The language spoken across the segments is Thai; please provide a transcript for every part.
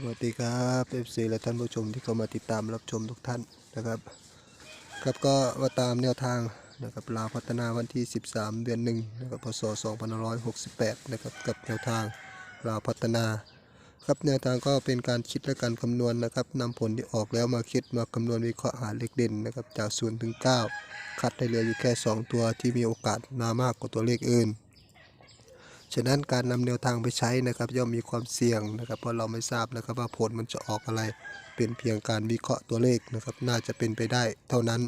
สวัสดีครับเอฟซีและท่านผู้ชมที่เข้ามาติดตามรับชมทุกท่านนะครับ ครับก็มาตามแนวทางนะครับลาวพัฒนาวันที่ 13 เดือนหนึ่งนะครับพศ2568 นะครับกับแนวทางลาวพัฒนา ครับแนวทางก็เป็นการคิดและการคำนวณนะครับนำผลที่ออกแล้วมาคิดมาคำนวณวิเคราะห์หาเลขเด่นนะครับจาก0ถึง9คัดได้เหลืออยู่แค่ 2 ตัวที่มีโอกาสมามากกว่าตัวเลขอื่น ฉะนั้นการนำแนวทางไปใช้นะครับย่อมมีความเสี่ยงนะครับเพราะเราไม่ทราบนะครับว่าผลมันจะออกอะไร เป็นเพียงการวิเคราะห์ตัวเลขนะครับน่าจะเป็นไปได้ เท่านั้น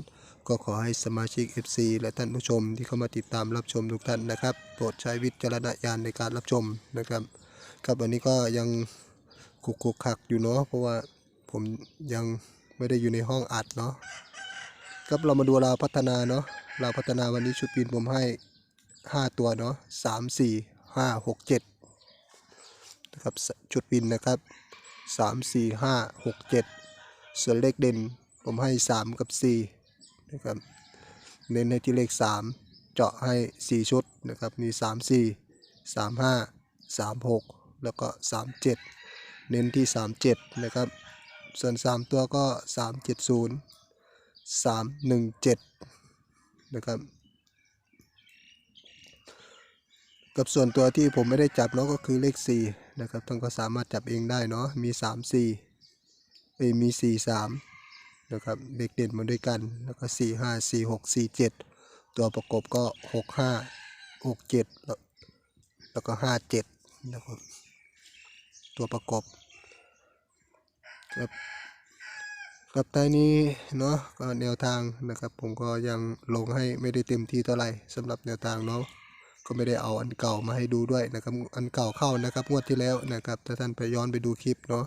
ก็ขอให้สมาชิก FC และท่านผู้ชมที่เข้ามาติดตามรับชมทุกท่านนะครับโปรดใช้วิจารณญาณในการรับชมนะครับครับวันนี้ก็ยังคุกคุกคักอยู่เนาะเพราะว่าผมยังไม่ได้อยู่ในห้องอัดเนาะครับเรามาดูเราวพัฒนาเนาะเราวพัฒนาวันนี้ชุดบินผมให้ 5 ตัวเนาะสามสี่ ห้าหกเจ็ดนะครับสชุดบินนะครับสามสี่ห้าหกเจ็ดส่วนเลขเด่นผมให้สามกับสี่นะครับเน้นให้ที่เลขสามเจาะให้สี่ชุดนะครับมีสามสี่สามห้าสามหกแล้วก็สามเจ็ดเน้นที่สามเจ็ดนะครับส่วนสามตัวก็สามเจ็ดศูนย์สามหนึ่งเจ็ดนะครับ กับส่วนตัวที่ผมไม่ได้จับเนาะก็คือเลข 4 นะครับท่านก็สามารถจับเองได้เนาะมี 3 4เอ้มี 4 3นะครับเลขเด่นมาด้วยกันแล้วก็ 4 5 4 6 4 7 ตัวประกบก็ 6 5 6 7 แล้วแล้วก็ 5 7นะครับตัวประกบครับครับท้ายนี้เนาะก็แนวทางนะครับผมก็ยังลงให้ไม่ได้เต็มที่เท่าไหร่สำหรับแนวทางเนาะ ก็ไม่ได้เอาอันเก่ามาให้ดูด้วยนะครับ อันเก่าเข้านะครับ งวดที่แล้วนะครับถ้าท่านไปย้อนไปดูคลิปเนาะ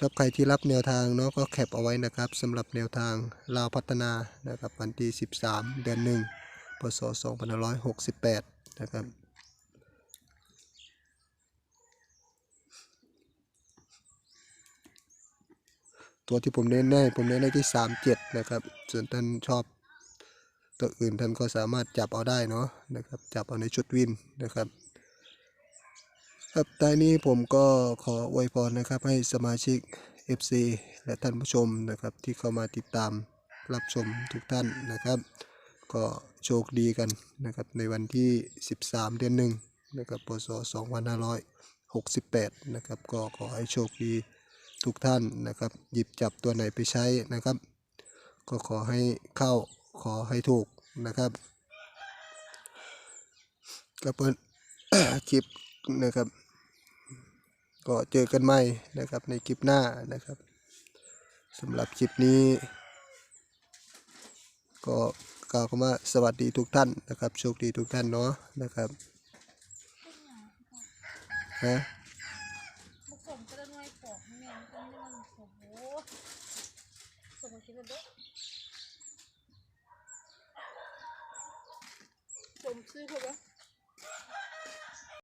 ครับใครที่รับแนวทางเนาะก็แคปเอาไว้นะครับสำหรับแนวทางลาวพัฒนานะครับวันที่ 13 เดือน1พศ2568 นะครับตัวที่ผมเน้นให้ผมเน้นให้ที่ 37 นะครับ ส่วนท่านชอบ ตัวอื่นท่านก็สามารถจับเอาได้เนาะนะครับ จับเอาในชุดวินนะครับ ครับท้ายนี้ผมก็ขออวยพรนะครับให้สมาชิก FC และท่านผู้ชมนะครับ ที่เข้ามาติดตามรับชมทุกท่านนะครับ ก็โชคดีกันนะครับในวันที่ 13 เดือนหนึ่งนะครับพศ2568 นะครับ ก็ขอให้โชคดีทุกท่านนะครับ หยิบจับตัวไหนไปใช้นะครับ ก็ขอให้เข้า ขอให้ถูกนะครับก็เปิดคลิปนะครับ ก็เจอกันใหม่นะครับในคลิปหน้านะครับสำหรับคลิปนี้ ก็กล่าวคำว่าสวัสดีทุกท่านนะครับ โชคดีทุกท่านเนาะนะครับฮะผสมกระนวยปอกแม่ก็ไม่มันโอ้โหส่งมาคิดว่าเด้อสมซื้อเขาปะ